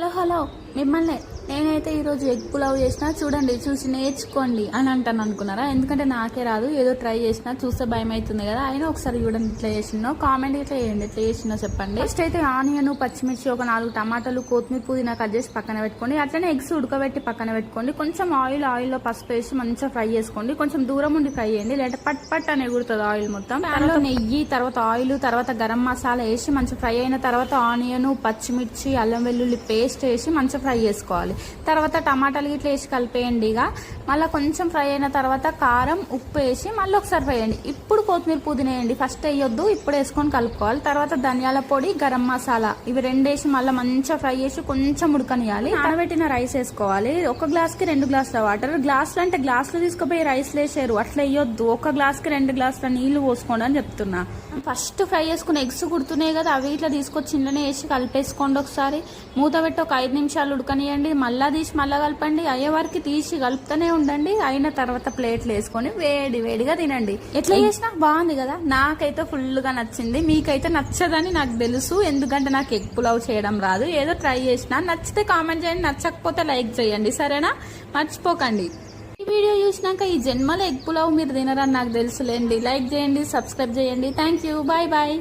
Hello hello మిమ్మల్ని నేనైతే ఈరోజు ఎగ్ పులావ్ చేసిన చూడండి చూసి నేర్చుకోండి అని అంటాను అనుకున్నారా? ఎందుకంటే నాకే రాదు ఏదో ట్రై చేసిన చూస్తే భయం అవుతుంది కదా. అయినా ఒకసారి చూడండి ఇట్లా చేసినో కామెంట్ ఇట్లా చేయండి ఇట్లా చేసినో చెప్పండి. ఫస్ట్ అయితే ఆనియన్ పచ్చిమిర్చి ఒక నాలుగు టమాటాలు కొత్తిమీర పుదీనా కట్ చేసి పక్కన పెట్టుకోండి. అట్లనే ఎగ్స్ ఉడకబెట్టి పక్కన పెట్టుకోండి. కొంచెం ఆయిల్ ఆయిల్లో పసుపు వేసి మంచిగా ఫ్రై చేసుకోండి. కొంచెం దూరం ఉండి ఫ్రై చేయండి. లేదంటే పట్ పట్ అని ఎగురుతుంది ఆయిల్ మొత్తం. దానిలో నెయ్యి తర్వాత ఆయిల్ తర్వాత గరం మసాలా వేసి మంచిగా ఫ్రై అయిన తర్వాత ఆనియన్ పచ్చిమిర్చి అల్లం వెల్లుల్లి పేస్ట్ వేసి మంచిగా ఫ్రై చేసుకోవాలి. తర్వాత టమాటాలు ఇట్లా వేసి కలిపేయండి ఇక. మళ్ళీ కొంచెం ఫ్రై అయిన తర్వాత కారం ఉప్పు వేసి మళ్ళీ ఒకసారి ఫ్రై చేయండి. ఇప్పుడు కొత్తిమీర పుదీనా వేయండి. ఫస్ట్ వేయొద్దు ఇప్పుడు వేసుకొని కలుపుకోవాలి. తర్వాత ధనియాల పొడి గరం మసాలా. ఇవి రెండు వేసి మళ్ళీ మంచిగా ఫ్రై చేసి కొంచెం ఉడకనియాలి. నానబెట్టిన రైస్ వేసుకోవాలి. ఒక గ్లాస్కి రెండు గ్లాసుల వాటర్. గ్లాసులు అంటే గ్లాసులు తీసుకుపోయి రైస్ వేసారు అట్లా వేయొద్దు. ఒక గ్లాస్కి రెండు గ్లాసుల నీళ్ళు పోసుకోండి అని చెప్తున్నా. ఫస్ట్ ఫ్రై చేసుకున్న ఎగ్స్ కుడుతున్నాయి కదా. అవి ఇట్లా తీసుకొచ్చి ఇంట్లోనే వేసి కలిపేసుకోండి ఒకసారి. మూత పెట్టి ఒక ఐదు నిమిషాలు ఉడకనియండి. మళ్ళా తీసి మళ్ళా కలపండి. అయ్యే వరకు తీసి కలుపుతూనే ఉండండి. అయిన తర్వాత ప్లేట్లు వేసుకొని వేడి వేడిగా తినండి. ఎట్లా చేసినా బాగుంది కదా? నాకైతే ఫుల్గా నచ్చింది. మీకైతే నచ్చదని నాకు తెలుసు. ఎందుకంటే నాకు ఎగ్ పులావ్ చేయడం రాదు. ఏదో ట్రై చేసిన నచ్చితే కామెంట్ చేయండి. నచ్చకపోతే లైక్ చేయండి. సరేనా? మర్చిపోకండి. ఈ వీడియో చూసినాక ఈ జన్మలో ఎగ్ పులావ్ మీరు తినరని నాకు తెలుసులేండి. లైక్ చేయండి సబ్స్క్రైబ్ చేయండి. Thank you. Bye bye.